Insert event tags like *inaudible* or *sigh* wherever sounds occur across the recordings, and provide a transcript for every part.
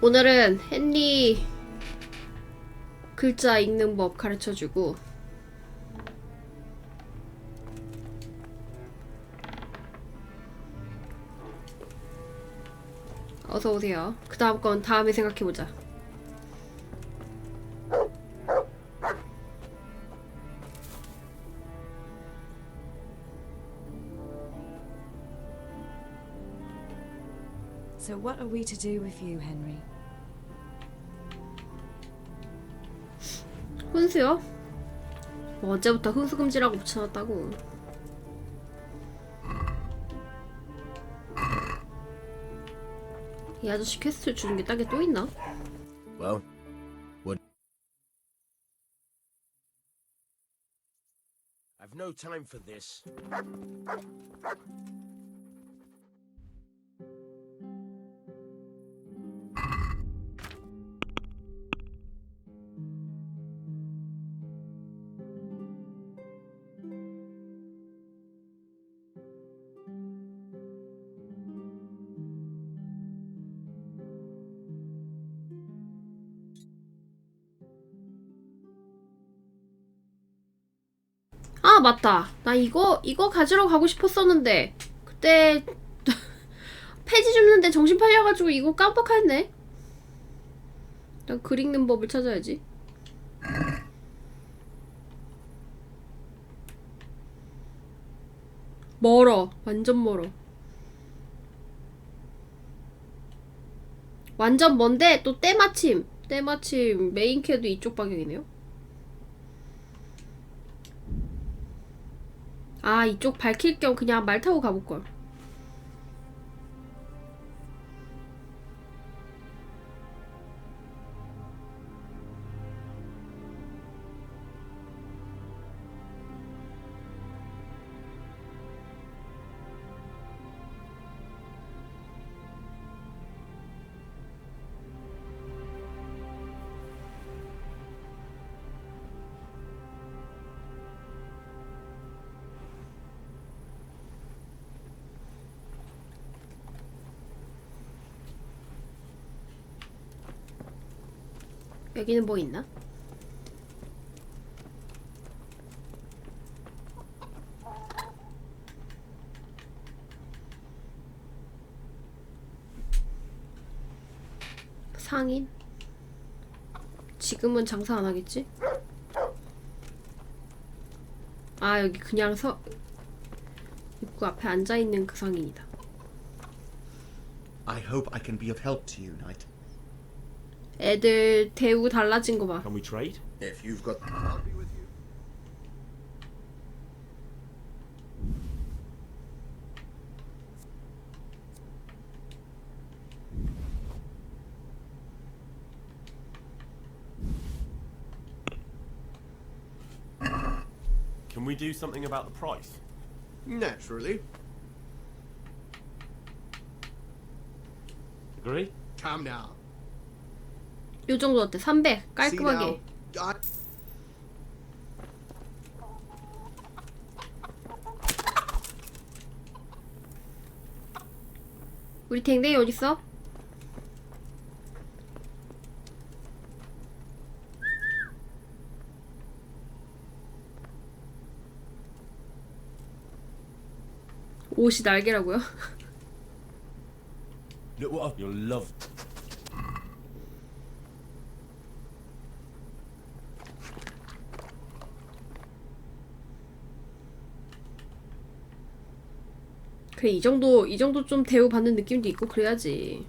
오늘은 헨리 글자 읽는 법 가르쳐 주고 어서 오세요. 그 다음 건 다음에 생각해 보자. What are we to do with you, Henry? 훈수요? 뭐 언제부터 훈수금지라고 붙여놨다고. 이 아저씨 퀘스트 주는 게 딱에 또 있나? Well, what? I've no time for this. 맞다. 나 이거 이거 가지러 가고 싶었었는데 그때 *laughs* 폐지 줍는데 정신 팔려가지고 이거 깜빡했네. 난 글 읽는 법을 찾아야지. 멀어. 완전 멀어. 완전 먼데 또 때마침 때마침 메인 캐도 이쪽 방향이네요. 아 이쪽 밝힐 겸 그냥 말 타고 가볼걸 여기는 뭐 있나? 상인? 지금은 장사 안 하겠지? 아 여기 그냥 서 입구 앞에 앉아 있는 그 상인이다. I hope I can be of help to you, Knight. 애들 대우 달라진 거 봐. Can we trade? If you've got. I'll be with you. Can we do something about the price? Naturally. Agree? Calm down. 요 정도 어때? 300 See 깔끔하게. I... 우리 댕댕이 어딨어? 옷이 날개라고요? *laughs* Look what 그래 이 정도 이 정도 좀 대우 받는 느낌도 있고 그래야지.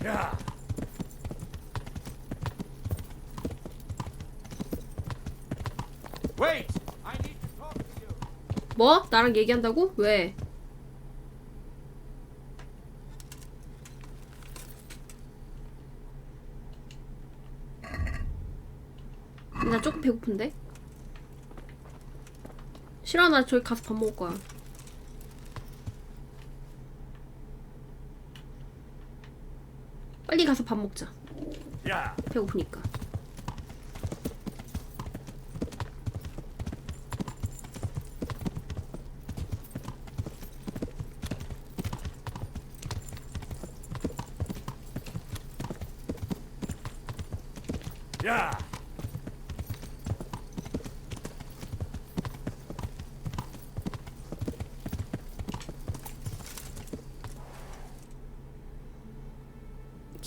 Yeah. Wait! I need to talk to you. 뭐? 나랑 얘기한다고? 왜? 나 조금 배고픈데? 싫어 나 저기 가서 밥 먹을 거야 빨리 가서 밥 먹자. 배고프니까.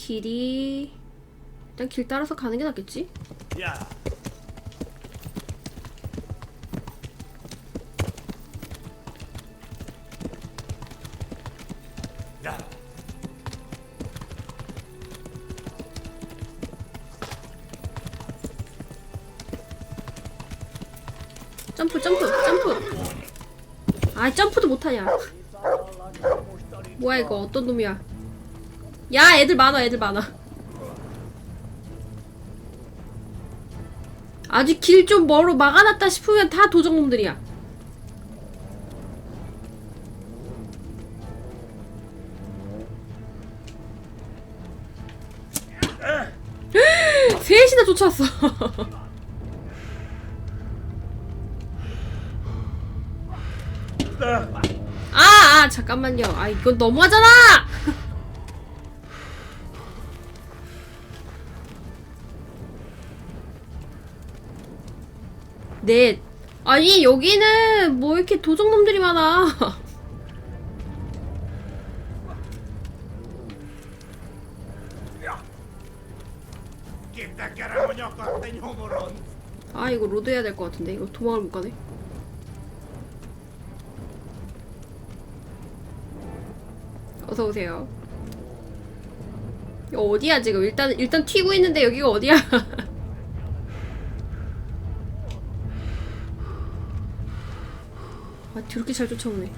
길이 일단 길 따라서 가는 게 낫겠지? Yeah. 점프 점프 점프. 아 점프도 못하냐? 뭐야 이거 어떤 놈이야? 야 애들 많아 애들 많아. 아직 길 좀 멀어 막아놨다 싶으면 다 도적놈들이야. *laughs* 셋이나 쫓아왔어. *laughs* 아, 아 잠깐만요. 아 이건 너무하잖아. 넷. 아니 여기는 뭐 이렇게 도적놈들이 많아. *laughs* 아 이거 로드 해야 될 것 같은데 이거 도망을 못 가네. 어서 오세요. 이거 어디야 지금? 일단 일단 튀고 있는데 여기가 어디야? *laughs* 저렇게 잘 쫓아오네.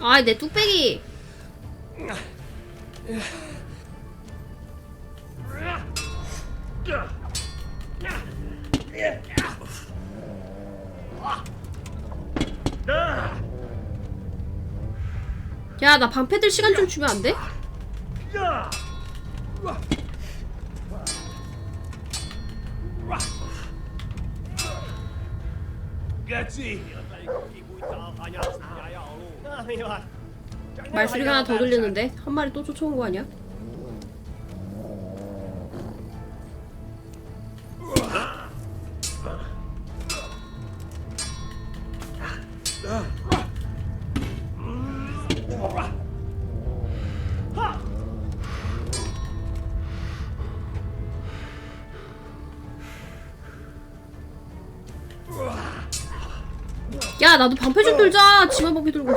아내 뚝배기. 야, 나 방패 들 시간 좀 주면 안 돼? 말소리가 하나 더 들리는데 한 마리 또 쫓아온 거 아니야? 야 나도 방패 좀 들자. 지만 방패 들고.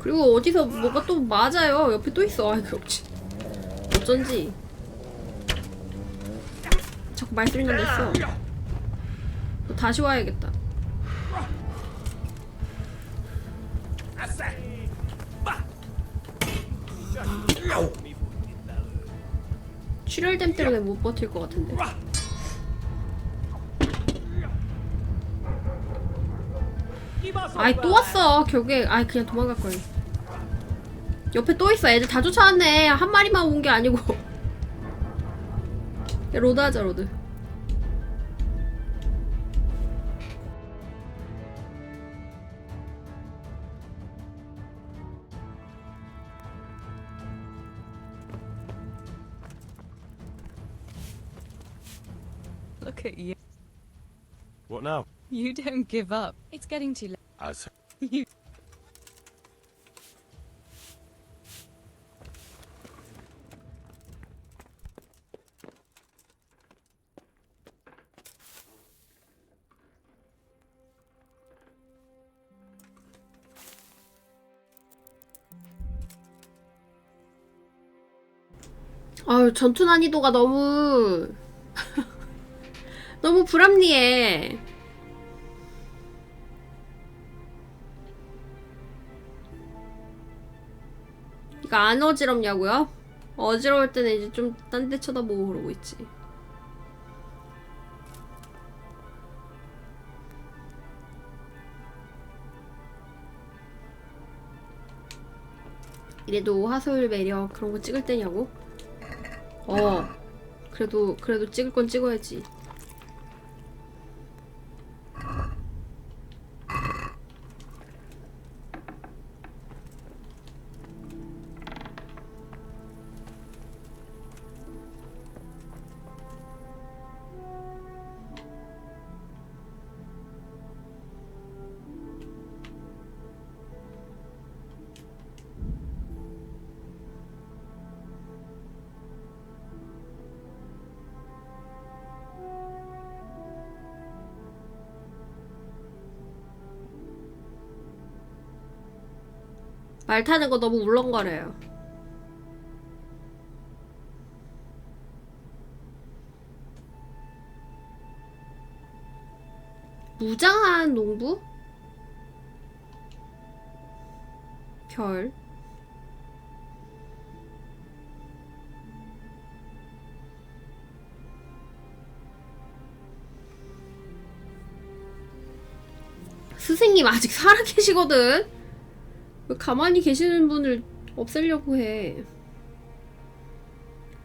그리고 어디서 뭐가 또 맞아요. 옆에 또 있어. 아이 그렇지 어쩐지. 자꾸 말소리 나게 있어. 너 다시 와야겠다 출혈댐 때문에 못 버틸 것 같은데. 아이 또 왔어. 결국에 아이 그냥 도망갈 걸 옆에 또 있어. 애들 다 쫓아왔네. 한 마리만 온 게 아니고. *laughs* 야 로드 하자 로드 Look at you. What now? You don't give up. It's getting too late. I said. You. 아유, 전투 난이도가 너무 너무 불합리해. 이거 안 어지럽냐고요? 어지러울 때는 이제 좀 딴 데 쳐다보고 그러고 있지. 이래도 화소율 매력 그런 거 찍을 때냐고? 어. 그래도 그래도 찍을 건 찍어야지. 말 타는 거 너무 울렁거려요. 무장한 농부? 별. 스승님 아직 살아계시거든? 왜 가만히 계시는 분을 없애려고 해?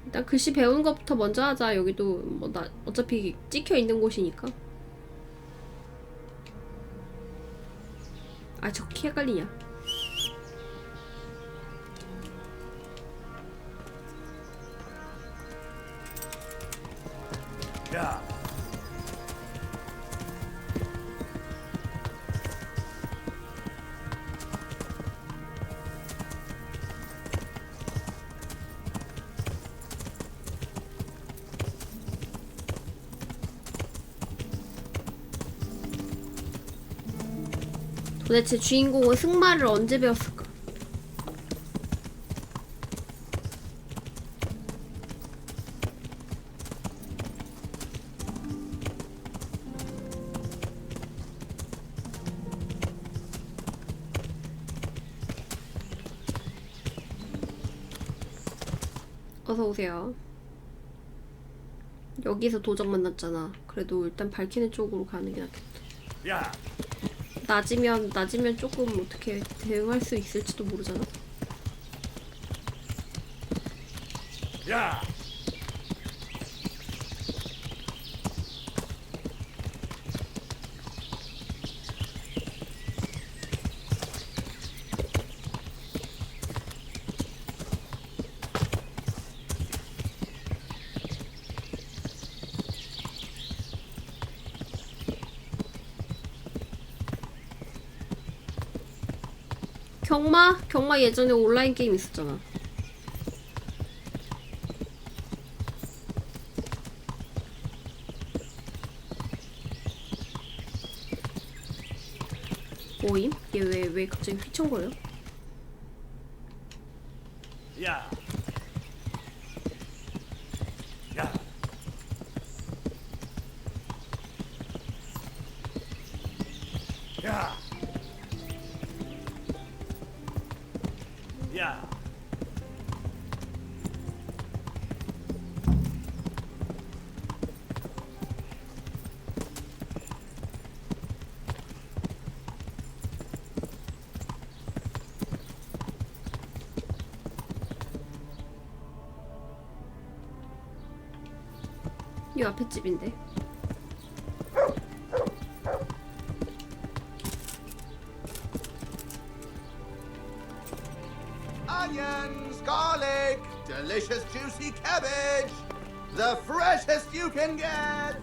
일단 글씨 배우는 것부터 먼저 하자. 여기도 뭐 나 어차피 찍혀 있는 곳이니까. 아 저키 헷갈리냐? 도대체 주인공은 승마를 언제 배웠을까? 어서 오세요. 여기서 도적 만났잖아. 그래도 일단 밝히는 쪽으로 가는 게 낫겠다. Yeah. 낮이면 낮이면 조금 어떻게 대응할 수 있을지도 모르잖아. Yeah. 경마? 경마 예전에 온라인 게임 있었잖아. 뭐임? 얘 왜 왜 갑자기 휘청거려? Yeah. 이 앞에 집인데. The freshest you can get.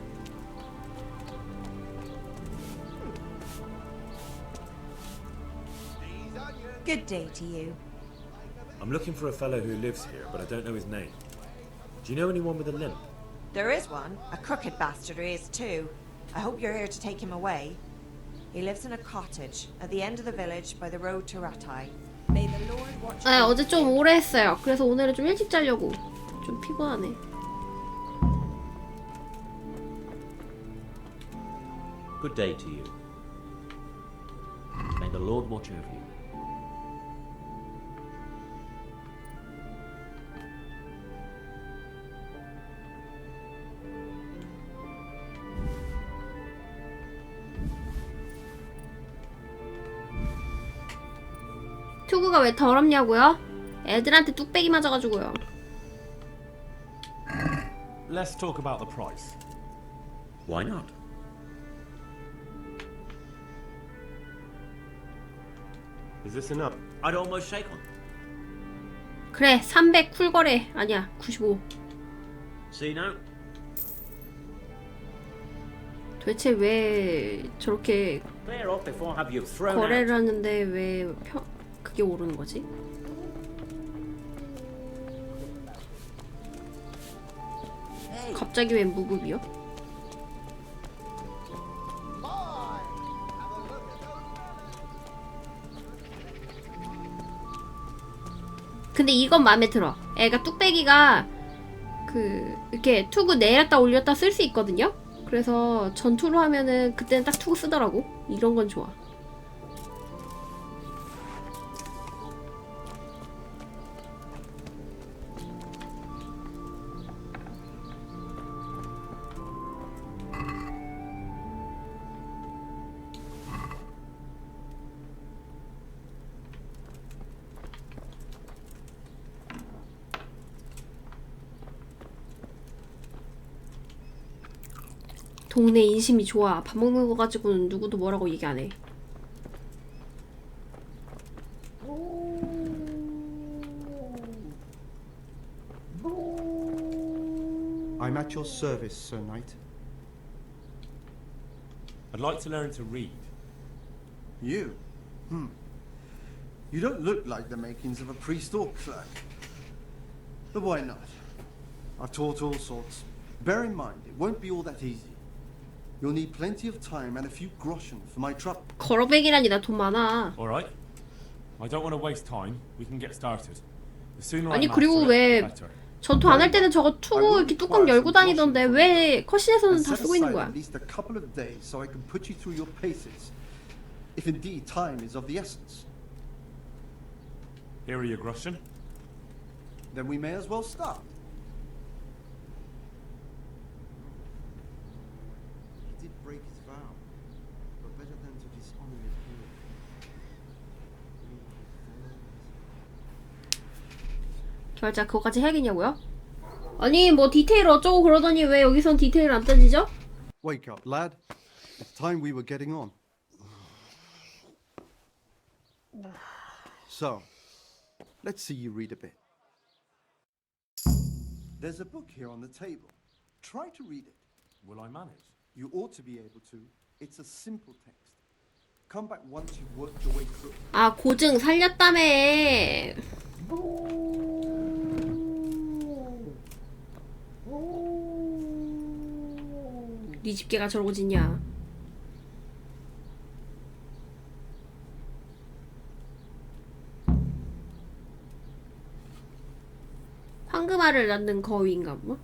These onions. Good day to you. I'm looking for a fellow who lives here, but I don't know his name. Do you know anyone with a limp? There is one. A crooked bastard he is too. I hope you're here to take him away. He lives in a cottage at the end of the village by the road to Ratai. May the Lord watch 아 over 어제 좀 오래 했어요. 그래서 오늘은 좀 일찍 자려고. 좀 피곤하네. Good day to you. May the Lord watch over you. 투구가 왜 더럽냐고요? 애들한테 뚝배기 맞아가지고요. Let's talk about the price. Why not? Is this enough? I'd almost shake on. 그래 300 쿨거래 아니야 95 See now? 도대체 왜 저렇게 Clear off before I have you thrown out. 거래를 하는데 왜 펴, 그게 오르는 거지? 갑자기 왜 무급이요? 근데 이건 마음에 들어. 애가 뚝배기가 그 이렇게 투구 내렸다 올렸다 쓸 수 있거든요. 그래서 전투로 하면은 그때는 딱 투구 쓰더라고. 이런 건 좋아. 동네 인심이 좋아. 밥 먹는 거 가지고는 누구도 뭐라고 얘기 안 해. I'm at your service, Sir Knight. I'd like to learn to read. You? Hmm. You don't look like the makings of a priest or clerk. But why not? I've taught all sorts. Bear in mind, it won't be all that easy. You'll need plenty of time and a few groschen for my trouble. 거러백이라니 나 돈 많아. All right. I don't want to waste time. We can get started. The sooner I 아니, master 그리고 it, 왜- the better. 전투 안 할 때는 저거 투구 이렇게 뚜껑 열고 다니던데 왜 컷신에서는 And 다 set 쓰고 있는 aside 거야? at least a couple of days so I can put you through your paces. If indeed time is of the essence, Here are your groschen. then we may as well start. 결자 그거까지 해야겠냐고요? 아니 뭐 디테일 어쩌고 그러더니 왜 여기선 디테일 안 따지죠? Wake up, lad. It's time we were getting on. So, let's see you read a bit. There's a book here on the table. Try to read it. Will I manage? You ought to be able to. It's a simple text. Come back once you've worked your way through. 아 고증 살렸다며. 네 집게가 저러고 짓냐? 황금알을 낳는 거위인가 뭐?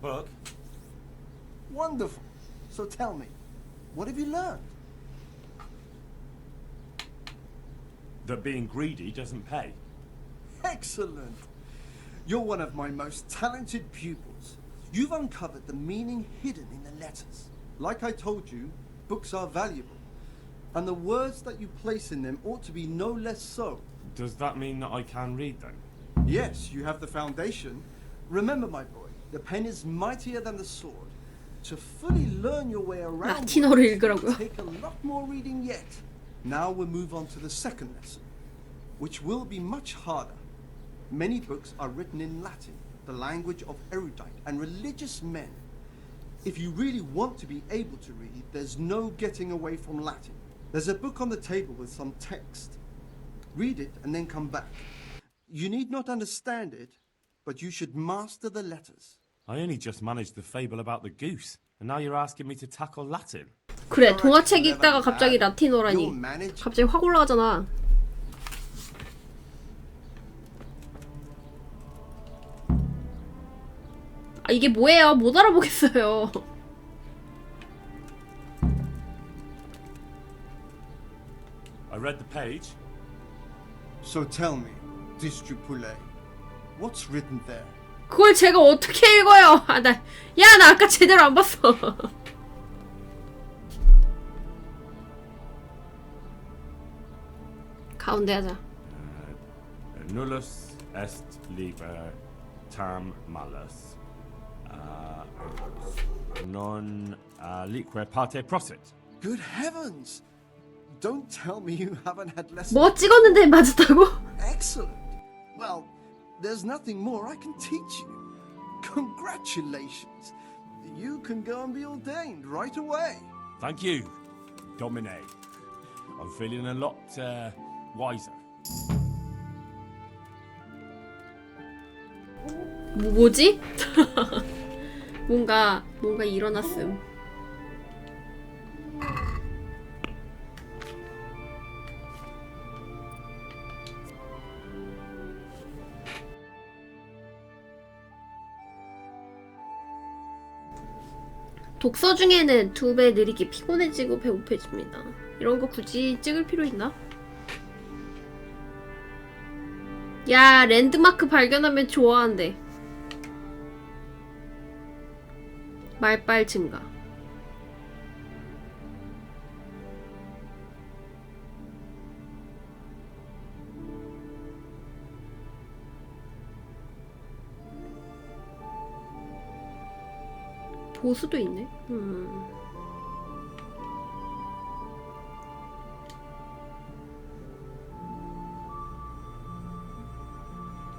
Book. Wonderful. So tell me, what have you learned? That being greedy doesn't pay. Excellent. You're one of my most talented pupils. You've uncovered the meaning hidden in the letters. Like I told you, books are valuable. And the words that you place in them ought to be no less so. Does that mean that I can read them? Yes, you have the foundation. Remember, my boy, the pen is mightier than the sword. To fully learn your way around, 라틴어를 words, 읽으라고요? it'll take a lot more reading yet. Now we'll move on to the second lesson, which will be much harder. Many books are written in Latin, the language of erudite and religious men. If you really want to be able to read, there's no getting away from Latin. There's a book on the table with some text. Read it and then come back. You need not understand it, but you should master the letters. I only just managed the fable about the goose, and now you're asking me to tackle Latin. 그래 동화책 읽다가 갑자기 You'll 라틴어라니 manage. 갑자기 확 올라가잖아 아 이게 뭐예요 못 알아보겠어요 I read the page. So tell me, District Poulet, what's written there? 그걸 제가 어떻게 읽어요 아 나 야 나 아까 제대로 안 봤어 가운데 하자 Nullus est liber tam malus. Uh, non uh, lique parte prosit. Good heavens! Don't tell me you haven't had lessons. 뭐 찍었는데 맞았다고? Excellent. Well, there's nothing more I can teach you. Congratulations. You can go and be ordained right away. Thank you, Domine. I'm feeling a lot uh, wiser. 뭐, 뭐지? *laughs* 뭔가 뭔가 일어났음. 독서 중에는 두 배 느리게 피곤해지고 배고파집니다. 이런 거 굳이 찍을 필요 있나? 야 랜드마크 발견하면 좋아한대. 말빨 증가. 보수도 있네. 음.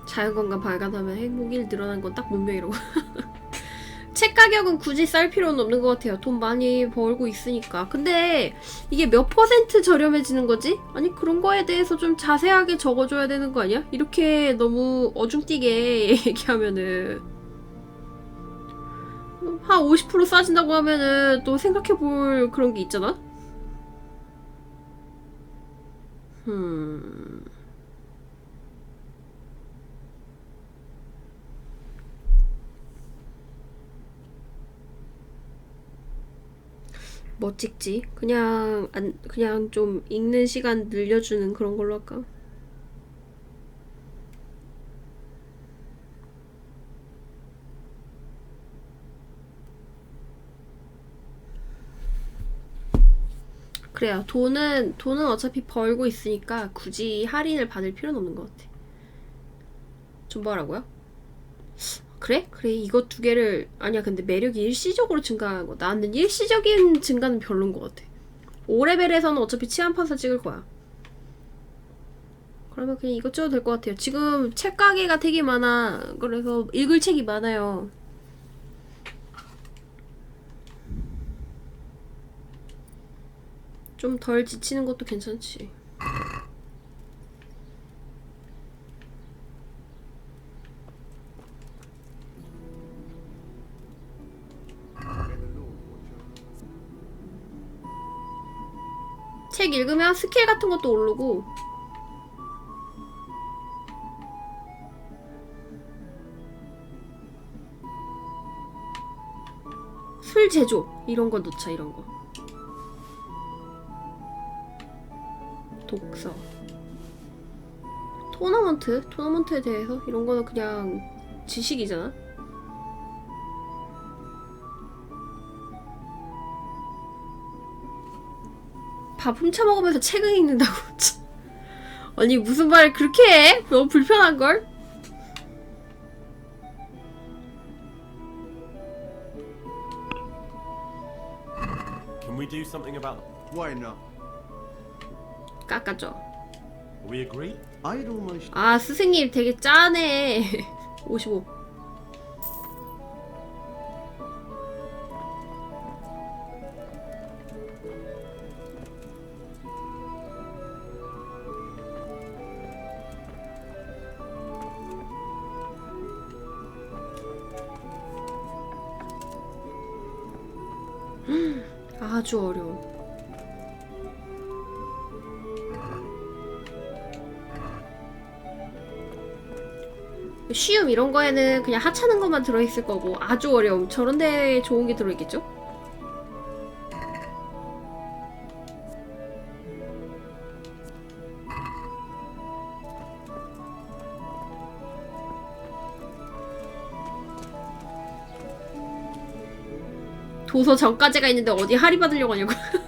자연건강 발견하면 행복이 늘어난 건 딱 문명이라고. *laughs* 책 가격은 굳이 쌀 필요는 없는 것 같아요. 돈 많이 벌고 있으니까. 근데 이게 몇 퍼센트 저렴해지는 거지? 아니 그런 거에 대해서 좀 자세하게 적어줘야 되는 거 아니야? 이렇게 너무 어중뛰게 *laughs* 얘기하면은 한 50% 싸진다고 하면은 또 생각해볼 그런 게 있잖아? 음... 뭐 찍지? 그냥 안 그냥 좀 읽는 시간 늘려주는 그런 걸로 할까? 그래요. 돈은 돈은 어차피 벌고 있으니까 굳이 할인을 받을 필요는 없는 것 같아. 좀 뭐라고요? 그래? 그래 이거 두 개를 아니야 근데 매력이 일시적으로 증가하는 거 나는 일시적인 증가는 별론 것 같아 5레벨에서는 어차피 치안판사 찍을 거야 그러면 그냥 이것 찍어도 될 것 같아요 지금 책 가게가 되게 많아 그래서 읽을 책이 많아요 좀 덜 지치는 것도 괜찮지. 책 읽으면 스킬 같은 것도 오르고. 술 제조 이런 거 넣자 이런 거 독서 토너먼트 토너먼트에 대해서 이런 거는 그냥 지식이잖아 밥 훔쳐 먹으면서 책을 읽는다고. *laughs* 참. 아니 무슨 말을 그렇게 해? 너무 불편한 걸. Can we do something about Why not? 깎아줘. We agree? I'd almost 아 스승님 되게 짠해. *laughs* 55. 아주 어려워. 쉬움 이런 거에는 그냥 하찮은 것만 들어있을 거고 아주 어려움 저런 데에 좋은 게 들어있겠죠? 도서 전까지가 있는데 어디 할인 받으려고 하냐고 *laughs*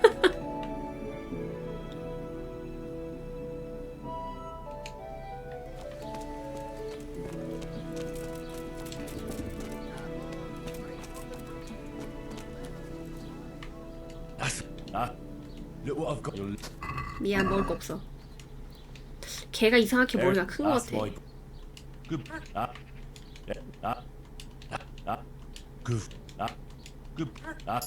거 없어 걔가 이상하게 머리가 큰 거 같아. Ah. Ah. Ah. Ah. Ah. Ah.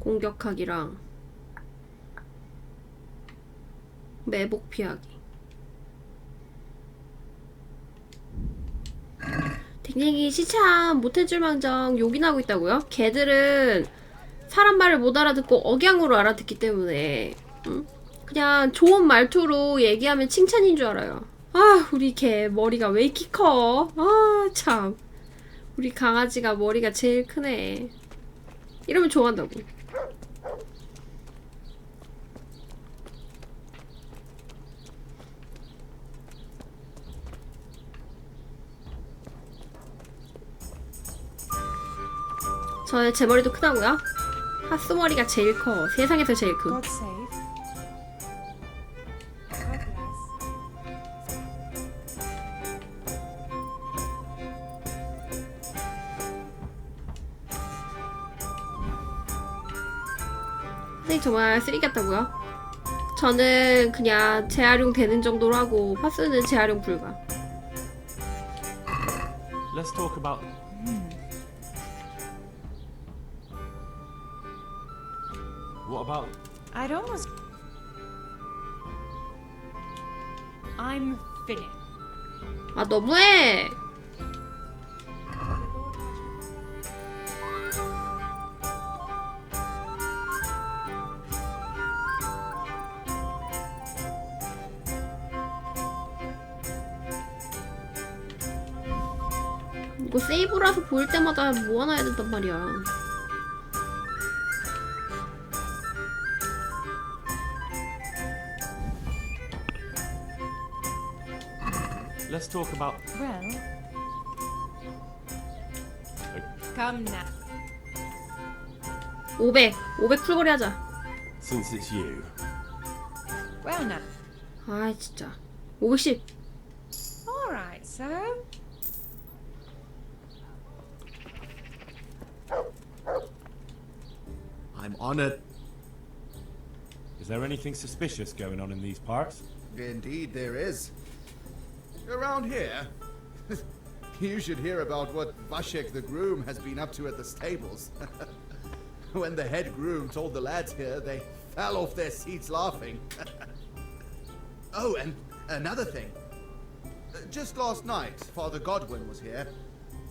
공격하기랑 매복 피하기 댕댕이 시참 못해줄 망정 욕이나 하고 있다고요? 걔들은 사람 말을 못 알아듣고 억양으로 알아듣기 때문에 응? 그냥 좋은 말투로 얘기하면 칭찬인 줄 알아요 아 우리 개 머리가 왜 이렇게 커? 아 참 우리 강아지가 머리가 제일 크네 이러면 좋아한다고 저의 제 머리도 크다고요? 하스 머리가 제일 커. 세상에서 제일 크. 선생님 정말 쓰레기 같다고요? 저는 그냥 재활용 되는 정도로 하고 파스는 재활용 불가. Let's talk about. About? I'd almost. I'm finished. 아 너무해. 이거 세이브라서 보일 때마다 모아놔야 된단 말이야. Let's talk about. Well. Come now. 500, 500 풀거리 하자. Since it's you. Well now. 아 진짜. 510. All right, so. I'm on it. Is there anything suspicious going on in these parts? Indeed, there is. Around here, *laughs* you should hear about what Vashek the groom has been up to at the stables. *laughs* when the head groom told the lads here, they fell off their seats laughing. *laughs* oh, and another thing. Uh, Just last night, Father Godwin was here,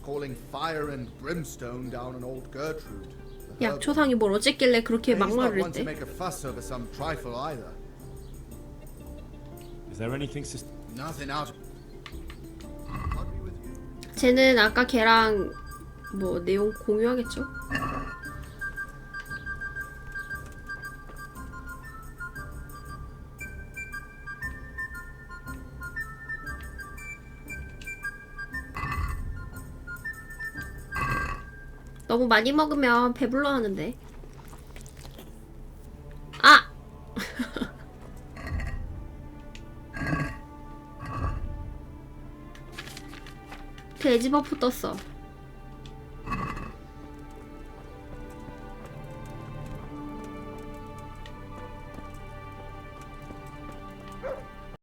calling fire and brimstone down on old Gertrude. the herb- 약초상이 뭘 어쨌길래 그렇게 He's not 막말을 one to 했대? make a fuss over some trifle either. Is there anything sus- Nothing out. 쟤는 아까 걔랑 뭐 내용 공유하겠죠? 너무 많이 먹으면 배불러 하는데. 돼지 버프 떴어.